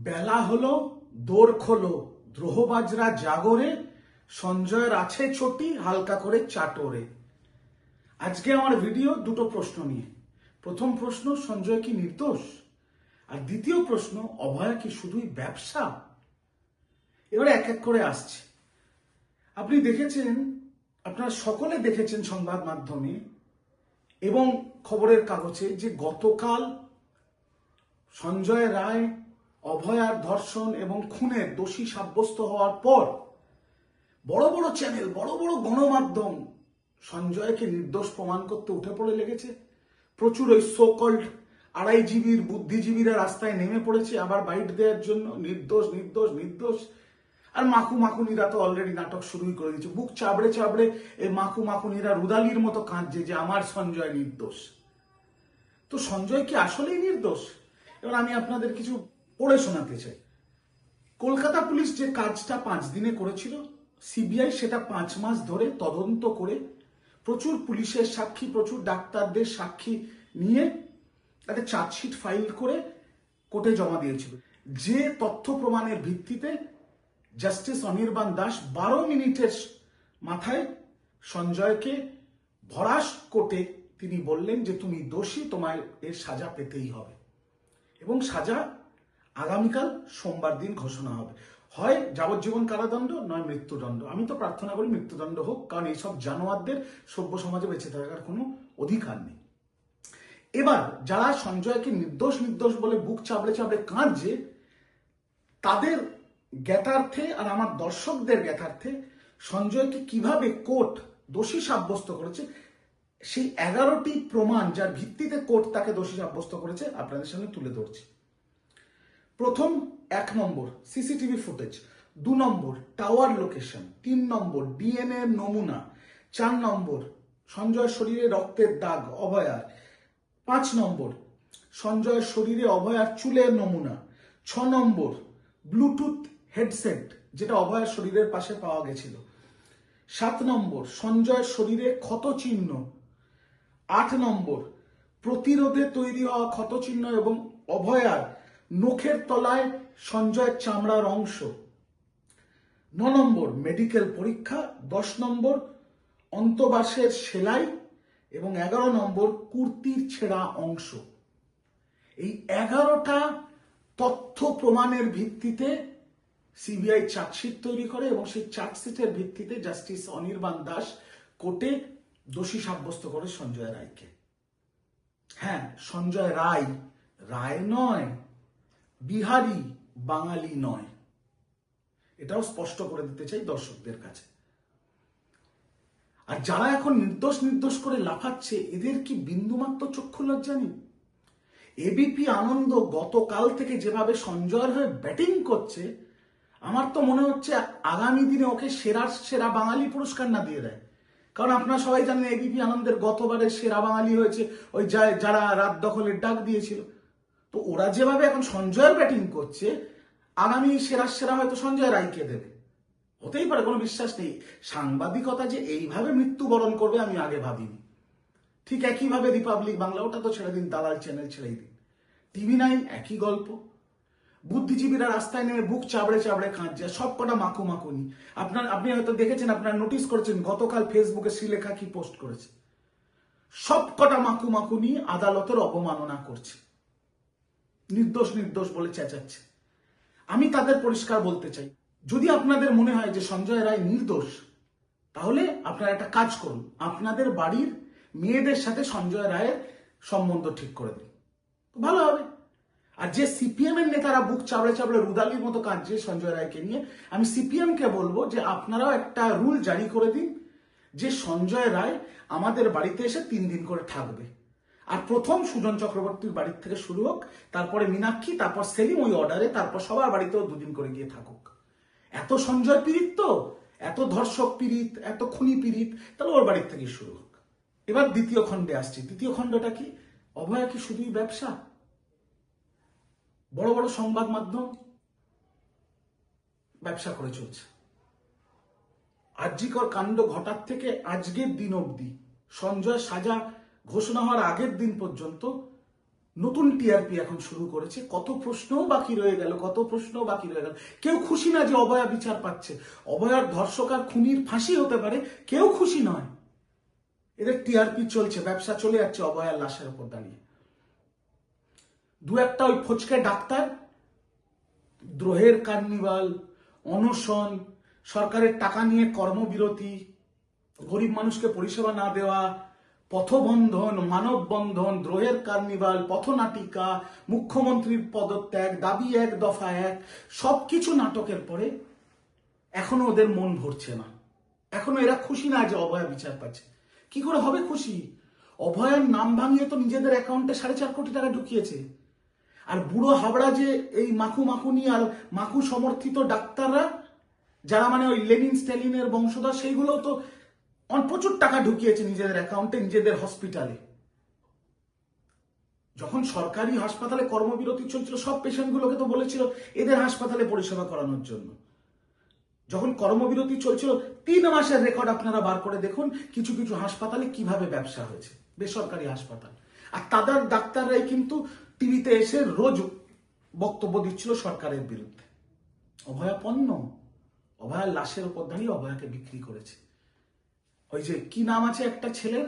বেলা হলো, দোর খোলো। দ্রোহবাজরা জাগরে, সঞ্জয়ের আছে ছটি হালকা করে চাটোরে। আজকে আমার ভিডিও দুটো প্রশ্ন নিয়ে। প্রথম প্রশ্ন, সঞ্জয় কি নির্দোষ? আর দ্বিতীয় প্রশ্ন, অভয়া কি শুধুই ব্যবসা? এবারে এক এক করে আসছে। আপনি দেখেছেন, আপনারা সকলে দেখেছেন সংবাদ মাধ্যমে এবং খবরের কাগজে যে গতকাল সঞ্জয় রায় অভয়ার ধর্ষণ এবং খুনের দোষী সাব্যস্ত হওয়ার পর বড় বড় চ্যানেল, বড় বড় গণমাধ্যম সঞ্জয়কে নির্দোষ প্রমাণ করতে উঠে পড়ে লেগেছে। প্রচুর ওই সোকল্ড আড়াই জিবির বুদ্ধিজীবীরা রাস্তায় নেমে পড়েছে আবার বাইট দেওয়ার জন্য। নির্দোষ নির্দোষ নির্দোষ। আর মাকু মাকুনিরা তো অলরেডি নাটক শুরুই করে দিয়েছে। বুক চাবড়ে চাবড়ে এই মাকু মাকুনিরা রুদালির মতো কাঁদছে যে আমার সঞ্জয় নির্দোষ। তো সঞ্জয় কি আসলেই নির্দোষ? এবার আমি আপনাদের কিছু পড়ে শোনাতে চাই। কলকাতা পুলিশ যে কাজটা পাঁচ দিনে করেছিল, সিবিআই সেটা পাঁচ মাস ধরে তদন্ত করে প্রচুর পুলিশের সাক্ষী, প্রচুর ডাক্তারদের সাক্ষী নিয়ে একটা চার্জশিট ফাইল করে কোর্টে জমা দিয়েছিল। যে তথ্য প্রমাণের ভিত্তিতে জাস্টিস অনির্বাণ দাস বারো মিনিটের মাথায় সঞ্জয়কে ভরাস কোর্টে তিনি বললেন যে, তুমি দোষী, তোমায় এর সাজা পেতেই হবে। এবং সাজা আগামীকাল সোমবার দিন ঘোষণা হবে। হয় যাবজ্জীবন কারাদণ্ড, নয় মৃত্যুদণ্ড। আমি তো প্রার্থনা করি মৃত্যুদণ্ড হোক, কারণ এইসব জানোয়ারদের সভ্য সমাজে বেঁচে থাকার কোনো অধিকার নেই। এবার যারা সঞ্জয়কে নির্দোষ নির্দোষ বলে বুক চাবড়ে চাবড়ে কাঁদছে, তাদের জ্ঞাতার্থে আর আমার দর্শকদের জ্ঞাতার্থে সঞ্জয়কে কীভাবে কোর্ট দোষী সাব্যস্ত করেছে, সেই এগারোটি প্রমাণ যার ভিত্তিতে কোর্ট তাকে দোষী সাব্যস্ত করেছে, আপনাদের সামনে তুলে ধরছি। প্রথম এক নম্বর সিসিটিভি ফুটেজ, দু নম্বর টাওয়ার লোকেশন, তিন নম্বর ডিএনএ নমুনা, চার নম্বর সঞ্জয়ের শরীরে রক্তের দাগ, অভয়ার, পাঁচ নম্বর সঞ্জয়ের শরীরে অভয়ার চুলের নমুনা, ছ নম্বর ব্লুটুথ হেডসেট, যেটা অভয়ার শরীরের পাশে পাওয়া গেছিল, সাত নম্বর সঞ্জয়ের শরীরে ক্ষত চিহ্ন, আট নম্বর প্রতিরোধে তৈরি হওয়া ক্ষত চিহ্ন এবং অভয়ার নখের তলায় সঞ্জয়ের চামড়ার অংশ। ন নম্বর মেডিকেল পরীক্ষা। দশ নম্বর, অন্তবাসের সেলাই। এবং এগারো নম্বর, কুর্তির ছেঁড়া অংশ। এই এগারোটা তথ্য প্রমাণের ভিত্তিতে সিবিআই চার্জশিট তৈরি করে এবং সেই চার্জশিটের ভিত্তিতে জাস্টিস অনির্বাণ দাস কোর্টে দোষী সাব্যস্ত করে সঞ্জয় রায়কে। হ্যাঁ সঞ্জয় রায় রায় নয় বিহারি বাঙালি নয়। এটাও স্পষ্ট করে দিতে চাই দর্শকদের কাছে। আর যারা এখন নির্দোষ নির্দোষ করে লাফাচ্ছে, এদের কি বিন্দুমাত্র চক্ষু লজ্জা নেই? এবিপি আনন্দ গতকাল থেকে যেভাবে সঞ্জয়ের হয়ে ব্যাটিং করছে, আমার তো মনে হচ্ছে আগামী দিনে ওকে সেরা সেরা বাঙালি পুরস্কার না দিয়ে দেয়। কারণ আপনারা সবাই জানেন এবিপি আনন্দের গতবারে সেরা বাঙালি হয়েছে ওই যারা রাত দখলের ডাক দিয়েছিল। তো ওরা যেভাবে এখন সঞ্জয়ের ব্যাটিং করছে, আগামী সেরা সেরা হয়তো সঞ্জয় রায়কে দেবে। হতেই পারে, কোনো বিশ্বাস নেই। সাংবাদিকতা যে এইভাবে মৃত্যুবরণ করবে আমি আগে ভাবিনি। ঠিক একইভাবে রিপাবলিক বাংলা, ওটা তো ছেড়ে দিন, দালাল চ্যানেল ছেড়েই দিন। টিভি নাইন একই গল্প। বুদ্ধিজীবীরা রাস্তায় নেমে বুক চাবড়ে চাবড়ে কাঁদছে, সব কটা মাখু মাখুনি আপনার, আপনি হয়তো দেখেছেন, আপনার নোটিস করেছেন, গতকাল ফেসবুকে শ্রীলেখা কি পোস্ট করেছে। সব কটা মাখু মাখুনি আদালতের অবমাননা করছে। নির্দোষ নির্দোষ বলে চেঁচাচ্ছে। আমি তাদের পরিষ্কার বলতে চাই। যদি আপনাদের মনে হয় যে সঞ্জয় রায় নির্দোষ, তাহলে আপনারা একটা কাজ করুন। আপনাদের বাড়ির মেয়েদের সাথে সঞ্জয় রায়ের সম্বন্ধ ঠিক করে দিন। ভালো হবে। আর যে সিপিএম এর নেতারা বুক চাবড়ে চাবড়ে রুদালির মতো কাঁদছে সঞ্জয় রায়কে নিয়ে, আমি সিপিএম কে বলব যে আপনারাও একটা রুল জারি করে দিন যে সঞ্জয় রায় আমাদের বাড়িতে এসে তিন দিন করে থাকবে। আর প্রথম সুজন চক্রবর্তীর বাড়ির থেকে শুরু হোক, তারপরে মীনাক্ষী, তারপর সেলিম ওই অর্ডারে, তারপর সবার বাড়িতেও দুদিন করে গিয়ে থাকুক। এত সঞ্জয় পীড়িত তো? এত ধর্ষক পীড়িত, এত খুনি পীড়িত? তাহলে ওর বাড়ির থেকে শুরু হোক। এবার দ্বিতীয় খণ্ডে আসছি। দ্বিতীয় খণ্ডটা কি? অভয়া কি শুধুই ব্যবসা? বড় বড় সংবাদ মাধ্যম ব্যবসা করে চলছে। আর্যিকর কাণ্ড ঘটার থেকে আজকের দিন অবধি সঞ্জয় সাজা ঘোষণা হওয়ার আগের দিন পর্যন্ত নতুন টিআরপি এখন শুরু করেছে। কত প্রশ্নও বাকি রয়ে গেল, কত প্রশ্নও বাকি রয়ে গেল। কেউ খুশি না যে অবয়া বিচার পাচ্ছে। অভয়ার ধর্ষক আর খুনির ফাঁসি হতে পারে, কেউ খুশি নয়। এদের টিআরপি চলছে, ব্যবসা চলে যাচ্ছে অবয়ার লাশের উপর দাঁড়িয়ে। দু একটা ওই ফচকে ডাক্তার, দ্রোহের কার্নিভাল, অনশন, সরকারের টাকা নিয়ে কর্মবিরতি, গরিব মানুষকে পরিষেবা না দেওয়া পথবন্ধন, মানববন্ধন, দ্রোহের কার্নিভাল, পথনাটিকা মুখ্যমন্ত্রীর পদত্যাগ, দাবি এক, দফা এক, সবকিছু নাটকের পরে এখনও ওদের মন ভরছে না। এখনও এরা খুশি না যে অভয়া বিচার পাচ্ছে। কি করে হবে খুশি? অভয়ার নাম ভাঙিয়ে তো নিজেদের অ্যাকাউন্টে সাড়ে চার কোটি টাকা ঢুকিয়েছে। আর বুড়ো হাবড়া যে এই মাখু মাখুনি আর মাখু সমর্থিত ডাক্তাররা, যারা মানে ওই লেনিন স্ট্যালিনের বংশধর সেইগুলো তো প্রচুর টাকা ঢুকিয়েছে নিজেদের অ্যাকাউন্টে নিজেদের হসপিটালে যখন সরকারি হাসপাতালে কর্মবিরতি চলছিল, সব পেশেন্টগুলোকে তো বলেছিল, এদের হাসপাতালে পরিষেবা করানোর জন্য। যখন কর্মবিরতি চলছিল, তিন মাসের রেকর্ড আপনারা বার করে দেখুন, কিছু কিছু হাসপাতালে কীভাবে ব্যবসা হয়েছে। বেসরকারি হাসপাতাল। আর তাদের ডাক্তাররাই কিন্তু টিভিতে এসে রোজ বক্তব্য দিচ্ছিল সরকারের বিরুদ্ধে। অভয়া অভয়ার লাশের উপর দাঁড়িয়ে অভয়াকে বিক্রি করেছে। ওই যে, কি নাম আছে একটা ছেলের?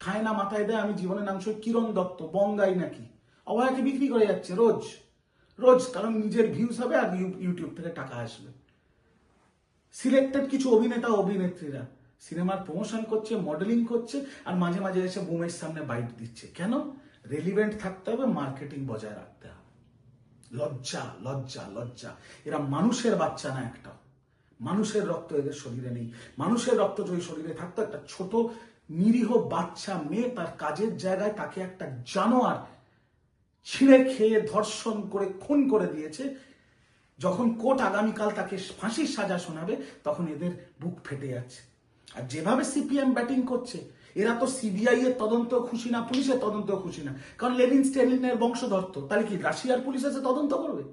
ঠায় না, মাথায় দেয়, আমি জীবনের নাম শুনে, কিরণ দত্ত, বঙ্গাই নাকি? অভয়াকে বিক্রি করে যাচ্ছে, রোজ। রোজ, কারণ নিজের ভিউজ হবে আর ইউটিউব থেকে টাকা আসবে। সিলেক্টেড কিছু অভিনেতা অভিনেত্রীরা। সিনেমার প্রমোশন করছে মডেলিং করছে, আর মাঝে মাঝে এসে বুমের সামনে বাইট দিচ্ছে। কেন? রেলিভেন্ট থাকতে হবে মার্কেটিং বজায় রাখতে হবে। লজ্জা লজ্জা লজ্জা। এরা মানুষের বাচ্চা না একটা। মানুষের রক্ত এদের শরীরে নেই। মানুষের রক্ত যদি শরীরে থাকতো, একটা ছোট নিরীহ বাচ্চা মেয়ে তার কাজের জায়গায় তাকে একটা জানোয়ার ছিঁড়ে খেয়ে ধর্ষণ করে, খুন করে দিয়েছে। যখন কোর্ট আগামীকাল তাকে ফাঁসির সাজা শোনাবে, তখন এদের বুক ফেটে যাচ্ছে। আর যেভাবে সিপিএম ব্যাটিং করছে, এরা তো সিবিআই এর তদন্ত খুশি না, পুলিশের তদন্ত খুশি না। কারণ লেনিন স্টেলিনের বংশধর তো, তাহলে কি রাশিয়ার পুলিশ এসে তদন্ত করবে?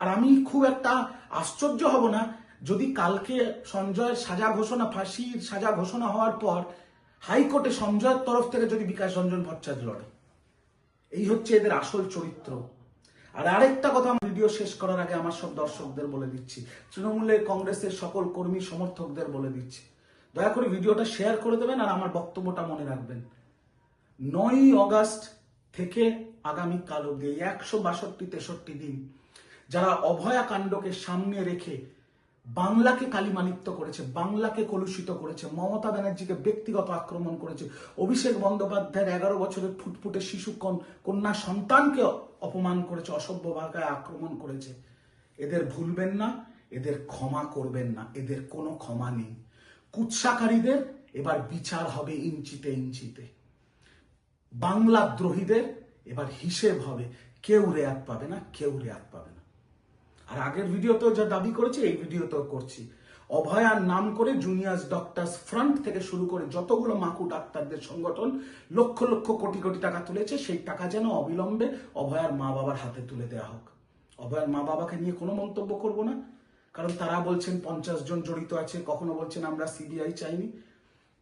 আর আমি খুব একটা আশ্চর্য হব না যদি কালকে সঞ্জয়ের সাজা ঘোষণা, ফাঁসির সাজা ঘোষণা হওয়ার পর হাইকোর্টে সঞ্জয়ের তরফ থেকে যদি বিকাশ রঞ্জন ভট্টাচার্য লড়ে, এই হচ্ছে এদের আসল চরিত্র। আর আরেকটা কথা ভিডিও শেষ করার আগে আমার সব দর্শকদের বলে দিচ্ছি, তৃণমূলের কংগ্রেসের সকল কর্মী সমর্থকদের বলে দিচ্ছি। দয়া করে ভিডিওটা শেয়ার করে দেবেন আর আমার বক্তব্যটা মনে রাখবেন। নয়ই অগাস্ট থেকে আগামীকাল অব্দি একশো বাষট্টি তেষট্টি দিন যারা অভয়া কাণ্ডকে সামনে রেখে বাংলাকে কালিমালিপ্ত করেছে, বাংলাকে কলুষিত করেছে, মমতা ব্যানার্জিকে ব্যক্তিগত আক্রমণ করেছে। অভিষেক বন্দ্যোপাধ্যায়ের এগারো বছরের ফুটফুটে শিশু কন- কন্যা সন্তানকে অপমান করেছে, অসভ্য ভাষায় আক্রমণ করেছে। এদের ভুলবেন না, এদের ক্ষমা করবেন না, এদের কোনো ক্ষমা নেই। কুৎসাকারীদের এবার বিচার হবে ইঞ্চিতে ইঞ্চিতে। বাংলা দ্রোহীদের এবার হিসেব হবে, কেউ রেয়াত পাবে না, কেউ রেয়াত পাবে না। আর আগের ভিডিওতেও যা দাবি করেছি, এই ভিডিওতেও করছি। অভয়ার নাম করে জুনিয়ার্স ডক্টরস ফ্রন্ট থেকে শুরু করে যতগুলো মাকু ডাক্তারদের সংগঠন, লক্ষ লক্ষ কোটি কোটি টাকা তুলেছে, সেই টাকা যেন অবিলম্বে অভয়ার মা বাবার হাতে তুলে দেওয়া হোক। অভয়ার মা বাবাকে নিয়ে কোনো মন্তব্য করব না, কারণ তারা বলছেন পঞ্চাশ জন জড়িত আছে, কখনো বলছেন আমরা সিবিআই চাইনি।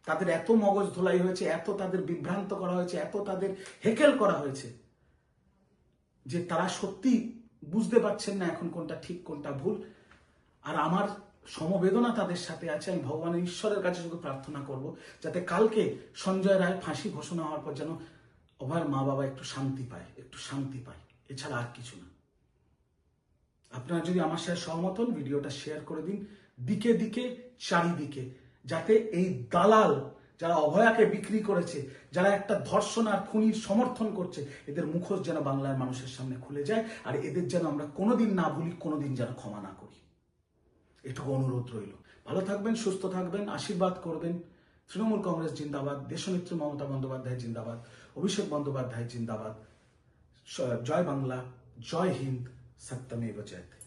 তাদের এত মগজ ধোলাই হয়েছে, এত তাদের বিভ্রান্ত করা হয়েছে, এত তাদের হেকেল করা হয়েছে, যে তারা সত্যি বুঝতে পারছেন না এখন কোনটা ঠিক, কোনটা ভুল। আর আমার সমবেদনা তাদের সাথে আছে। আমি ভগবানের ঈশ্বরের কাছে শুধু প্রার্থনা করব, যাতে কালকে সঞ্জয় রায় ফাঁসি ঘোষণা হওয়ার পর যেন অভয়ের মা বাবা একটু শান্তি পায়, একটু শান্তি পায়। এছাড়া আর কিছু না। আপনারা যদি আমার সাথে সহমত হন, ভিডিওটা শেয়ার করে দিন। দিকে দিকে, চারিদিকে, যাতে এই দালাল যারা অভয়াকে বিক্রি করেছে, যারা একটা ধর্ষণ আর খুনির সমর্থন করছে, এদের মুখোশ যেন বাংলার মানুষের সামনে খুলে যায়, আর এদের যেন আমরা কোনোদিন না ভুলি, কোনোদিন যেন ক্ষমা না করি। এটুকু অনুরোধ রইল। ভালো থাকবেন, সুস্থ থাকবেন, আশীর্বাদ করবেন। তৃণমূল কংগ্রেস জিন্দাবাদ, দেশনেত্রী মমতা বন্দ্যোপাধ্যায় জিন্দাবাদ, অভিষেক বন্দ্যোপাধ্যায় জিন্দাবাদ। জয় বাংলা, জয় হিন্দ, সত্যমেব জয়তে